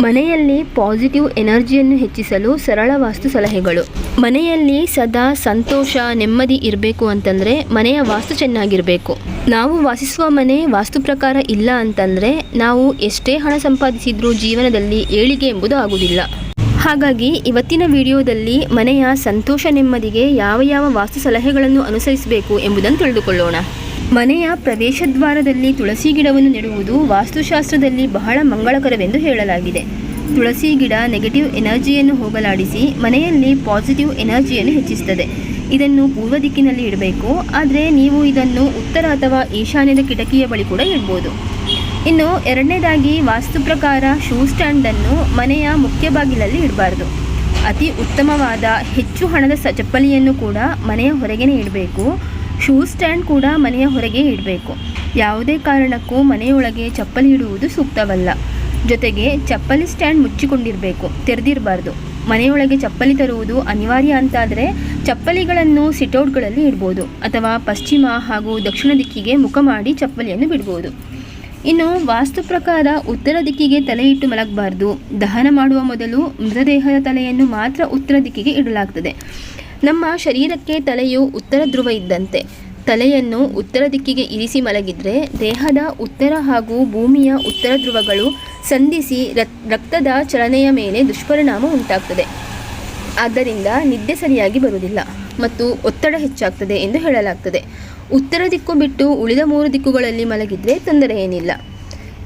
ಮನೆಯಲ್ಲಿ ಪಾಸಿಟಿವ್ ಎನರ್ಜಿಯನ್ನು ಹೆಚ್ಚಿಸಲು ಸರಳ ವಾಸ್ತು ಸಲಹೆಗಳು. ಮನೆಯಲ್ಲಿ ಸದಾ ಸಂತೋಷ, ನೆಮ್ಮದಿ ಇರಬೇಕು ಅಂತಂದರೆ ಮನೆಯ ವಾಸ್ತು ಚೆನ್ನಾಗಿರಬೇಕು. ನಾವು ವಾಸಿಸುವ ಮನೆ ವಾಸ್ತು ಪ್ರಕಾರ ಇಲ್ಲ ಅಂತಂದರೆ ನಾವು ಎಷ್ಟೇ ಹಣ ಸಂಪಾದಿಸಿದ್ರೂ ಜೀವನದಲ್ಲಿ ಏಳಿಗೆ ಎಂಬುದು ಆಗುವುದಿಲ್ಲ. ಹಾಗಾಗಿ ಇವತ್ತಿನ ವಿಡಿಯೋದಲ್ಲಿ ಮನೆಯ ಸಂತೋಷ, ನೆಮ್ಮದಿಗೆ ಯಾವ ಯಾವ ವಾಸ್ತು ಸಲಹೆಗಳನ್ನು ಅನುಸರಿಸಬೇಕು ಎಂಬುದನ್ನು ತಿಳಿದುಕೊಳ್ಳೋಣ. ಮನೆಯ ಪ್ರವೇಶ ದ್ವಾರದಲ್ಲಿ ತುಳಸಿ ಗಿಡವನ್ನು ನೆಡುವುದು ವಾಸ್ತುಶಾಸ್ತ್ರದಲ್ಲಿ ಬಹಳ ಮಂಗಳಕರವೆಂದು ಹೇಳಲಾಗಿದೆ. ತುಳಸಿ ಗಿಡ ನೆಗೆಟಿವ್ ಎನರ್ಜಿಯನ್ನು ಹೋಗಲಾಡಿಸಿ ಮನೆಯಲ್ಲಿ ಪಾಸಿಟಿವ್ ಎನರ್ಜಿಯನ್ನು ಹೆಚ್ಚಿಸುತ್ತದೆ. ಇದನ್ನು ಪೂರ್ವ ದಿಕ್ಕಿನಲ್ಲಿ ಇಡಬೇಕು. ಆದರೆ ನೀವು ಇದನ್ನು ಉತ್ತರ ಅಥವಾ ಈಶಾನ್ಯದ ಕಿಟಕಿಯ ಬಳಿ ಕೂಡ ಇಡ್ಬೋದು. ಇನ್ನು ಎರಡನೇದಾಗಿ ವಾಸ್ತು ಪ್ರಕಾರ ಶೂ ಸ್ಟ್ಯಾಂಡನ್ನು ಮನೆಯ ಮುಖ್ಯ ಬಾಗಿಲಲ್ಲಿ ಇಡಬಾರ್ದು. ಅತಿ ಉತ್ತಮವಾದ ಹೆಚ್ಚು ಹಣದ ಸ ಚಪ್ಪಲಿಯನ್ನು ಕೂಡ ಮನೆಯ ಹೊರಗೇನೆ ಇಡಬೇಕು. ಶೂ ಸ್ಟ್ಯಾಂಡ್ ಕೂಡ ಮನೆಯ ಹೊರಗೆ ಇಡಬೇಕು. ಯಾವುದೇ ಕಾರಣಕ್ಕೂ ಮನೆಯೊಳಗೆ ಚಪ್ಪಲಿ ಇಡುವುದು ಸೂಕ್ತವಲ್ಲ. ಜೊತೆಗೆ ಚಪ್ಪಲಿ ಸ್ಟ್ಯಾಂಡ್ ಮುಚ್ಚಿಕೊಂಡಿರಬೇಕು, ತೆರೆದಿರಬಾರ್ದು. ಮನೆಯೊಳಗೆ ಚಪ್ಪಲಿ ತರುವುದು ಅನಿವಾರ್ಯ ಅಂತಾದರೆ ಚಪ್ಪಲಿಗಳನ್ನು ಸಿಟೌಟ್ಗಳಲ್ಲಿ ಇಡ್ಬೋದು ಅಥವಾ ಪಶ್ಚಿಮ ಹಾಗೂ ದಕ್ಷಿಣ ದಿಕ್ಕಿಗೆ ಮುಖ ಮಾಡಿ ಚಪ್ಪಲಿಯನ್ನು ಬಿಡ್ಬೋದು. ಇನ್ನು ವಾಸ್ತು ಪ್ರಕಾರ ಉತ್ತರ ದಿಕ್ಕಿಗೆ ತಲೆ ಇಟ್ಟು ಮಲಗಬಾರ್ದು. ದಹನ ಮಾಡುವ ಮೊದಲು ಮೃತದೇಹದ ತಲೆಯನ್ನು ಮಾತ್ರ ಉತ್ತರ ದಿಕ್ಕಿಗೆ ಇಡಲಾಗ್ತದೆ. ನಮ್ಮ ಶರೀರಕ್ಕೆ ತಲೆಯು ಉತ್ತರ ಧ್ರುವ ಇದ್ದಂತೆ. ತಲೆಯನ್ನು ಉತ್ತರ ದಿಕ್ಕಿಗೆ ಇರಿಸಿ ಮಲಗಿದರೆ ದೇಹದ ಉತ್ತರ ಹಾಗೂ ಭೂಮಿಯ ಉತ್ತರ ಧ್ರುವಗಳು ಸಂಧಿಸಿ ರಕ್ತದ ಚಲನೆಯ ಮೇಲೆ ದುಷ್ಪರಿಣಾಮ ಉಂಟಾಗ್ತದೆ. ಆದ್ದರಿಂದ ನಿದ್ದೆ ಸರಿಯಾಗಿ ಬರುವುದಿಲ್ಲ ಮತ್ತು ಒತ್ತಡ ಹೆಚ್ಚಾಗ್ತದೆ ಎಂದು ಹೇಳಲಾಗ್ತದೆ. ಉತ್ತರ ದಿಕ್ಕು ಬಿಟ್ಟು ಉಳಿದ ಮೂರು ದಿಕ್ಕುಗಳಲ್ಲಿ ಮಲಗಿದರೆ ತೊಂದರೆ ಏನಿಲ್ಲ.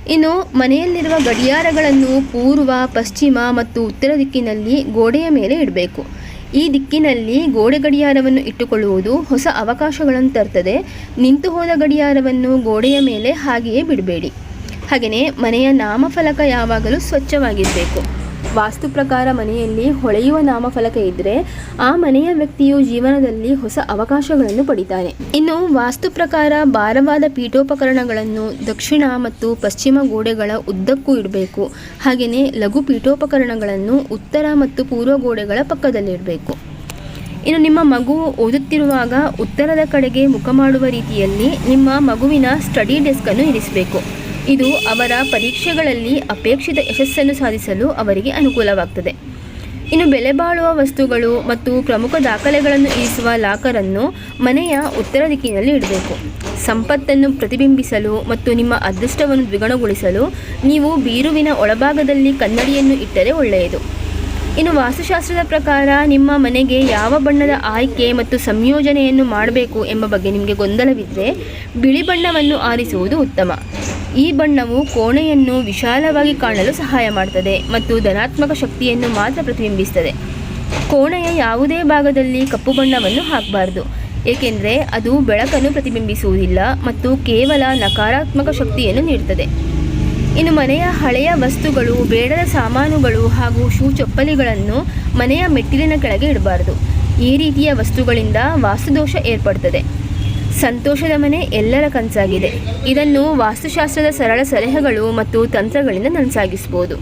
ಇನ್ನು ಮನೆಯಲ್ಲಿರುವ ಗಡಿಯಾರಗಳನ್ನು ಪೂರ್ವ, ಪಶ್ಚಿಮ ಮತ್ತು ಉತ್ತರ ದಿಕ್ಕಿನಲ್ಲಿ ಗೋಡೆಯ ಮೇಲೆ ಇಡಬೇಕು. ಈ ದಿಕ್ಕಿನಲ್ಲಿ ಗೋಡೆ ಗಡಿಯಾರವನ್ನು ಇಟ್ಟುಕೊಳ್ಳುವುದು ಹೊಸ ಅವಕಾಶಗಳನ್ನು ತರ್ತದೆ. ನಿಂತು ಹೋದ ಗಡಿಯಾರವನ್ನು ಗೋಡೆಯ ಮೇಲೆ ಹಾಗೆಯೇ ಬಿಡಬೇಡಿ. ಹಾಗೆಯೇ ಮನೆಯ ನಾಮಫಲಕ ಯಾವಾಗಲೂ ಸ್ವಚ್ಛವಾಗಿರಬೇಕು. ವಾಸ್ತು ಪ್ರಕಾರ ಮನೆಯಲ್ಲಿ ಹೊಳೆಯುವ ನಾಮಫಲಕ ಇದ್ದರೆ ಆ ಮನೆಯ ವ್ಯಕ್ತಿಯು ಜೀವನದಲ್ಲಿ ಹೊಸ ಅವಕಾಶಗಳನ್ನು ಪಡಿತಾನೆ. ಇನ್ನು ವಾಸ್ತು ಪ್ರಕಾರ ಭಾರವಾದ ಪೀಠೋಪಕರಣಗಳನ್ನು ದಕ್ಷಿಣ ಮತ್ತು ಪಶ್ಚಿಮ ಗೋಡೆಗಳ ಉದ್ದಕ್ಕೂ ಇಡಬೇಕು. ಹಾಗೆಯೇ ಲಘು ಪೀಠೋಪಕರಣಗಳನ್ನು ಉತ್ತರ ಮತ್ತು ಪೂರ್ವ ಗೋಡೆಗಳ ಪಕ್ಕದಲ್ಲಿಡಬೇಕು ಇನ್ನು ನಿಮ್ಮ ಮಗು ಓದುತ್ತಿರುವಾಗ ಉತ್ತರದ ಕಡೆಗೆ ಮುಖ ಮಾಡುವ ರೀತಿಯಲ್ಲಿ ನಿಮ್ಮ ಮಗುವಿನ ಸ್ಟಡಿ ಡೆಸ್ಕನ್ನು ಇರಿಸಬೇಕು. ಇದು ಅವರ ಪರೀಕ್ಷೆಗಳಲ್ಲಿ ಅಪೇಕ್ಷಿತ ಯಶಸ್ಸನ್ನು ಸಾಧಿಸಲು ಅವರಿಗೆ ಅನುಕೂಲವಾಗ್ತದೆ. ಇನ್ನು ಬೆಲೆ ಬಾಳುವ ವಸ್ತುಗಳು ಮತ್ತು ಪ್ರಮುಖ ದಾಖಲೆಗಳನ್ನು ಇರಿಸುವ ಲಾಕರನ್ನು ಮನೆಯ ಉತ್ತರ ದಿಕ್ಕಿನಲ್ಲಿ ಇಡಬೇಕು. ಸಂಪತ್ತನ್ನು ಪ್ರತಿಬಿಂಬಿಸಲು ಮತ್ತು ನಿಮ್ಮ ಅದೃಷ್ಟವನ್ನು ದ್ವಿಗುಣಗೊಳಿಸಲು ನೀವು ಬೀರುವಿನ ಒಳಭಾಗದಲ್ಲಿ ಕನ್ನಡಿಯನ್ನು ಇಟ್ಟರೆ ಒಳ್ಳೆಯದು. ಇನ್ನು ವಾಸ್ತುಶಾಸ್ತ್ರದ ಪ್ರಕಾರ ನಿಮ್ಮ ಮನೆಗೆ ಯಾವ ಬಣ್ಣದ ಆಯ್ಕೆ ಮತ್ತು ಸಂಯೋಜನೆಯನ್ನು ಮಾಡಬೇಕು ಎಂಬ ಬಗ್ಗೆ ನಿಮಗೆ ಗೊಂದಲವಿದ್ದರೆ ಬಿಳಿ ಬಣ್ಣವನ್ನು ಆರಿಸುವುದು ಉತ್ತಮ. ಈ ಬಣ್ಣವು ಕೋಣೆಯನ್ನು ವಿಶಾಲವಾಗಿ ಕಾಣಲು ಸಹಾಯ ಮಾಡುತ್ತದೆ ಮತ್ತು ಧನಾತ್ಮಕ ಶಕ್ತಿಯನ್ನು ಮಾತ್ರ ಪ್ರತಿಬಿಂಬಿಸುತ್ತದೆ. ಕೋಣೆಯ ಯಾವುದೇ ಭಾಗದಲ್ಲಿ ಕಪ್ಪು ಬಣ್ಣವನ್ನು ಹಾಕಬಾರದು, ಏಕೆಂದರೆ ಅದು ಬೆಳಕನ್ನು ಪ್ರತಿಬಿಂಬಿಸುವುದಿಲ್ಲ ಮತ್ತು ಕೇವಲ ನಕಾರಾತ್ಮಕ ಶಕ್ತಿಯನ್ನು ನೀಡುತ್ತದೆ. ಇನ್ನು ಮನೆಯ ಹಳೆಯ ವಸ್ತುಗಳು, ಬೇಡದ ಸಾಮಾನುಗಳು ಹಾಗೂ ಶೂ ಚಪ್ಪಲಿಗಳನ್ನು ಮನೆಯ ಮೆಟ್ಟಿಲಿನ ಕೆಳಗೆ ಇಡಬಾರದು. ಈ ರೀತಿಯ ವಸ್ತುಗಳಿಂದ ವಾಸ್ತುದೋಷ ಏರ್ಪಡ್ತದೆ. ಸಂತೋಷದ ಮನೆ ಎಲ್ಲರ ಕನಸಾಗಿದೆ. ಇದನ್ನು ವಾಸ್ತುಶಾಸ್ತ್ರದ ಸರಳ ಸಲಹೆಗಳು ಮತ್ತು ತಂತ್ರಗಳಿಂದ ನನಸಾಗಿಸ್ಬೋದು.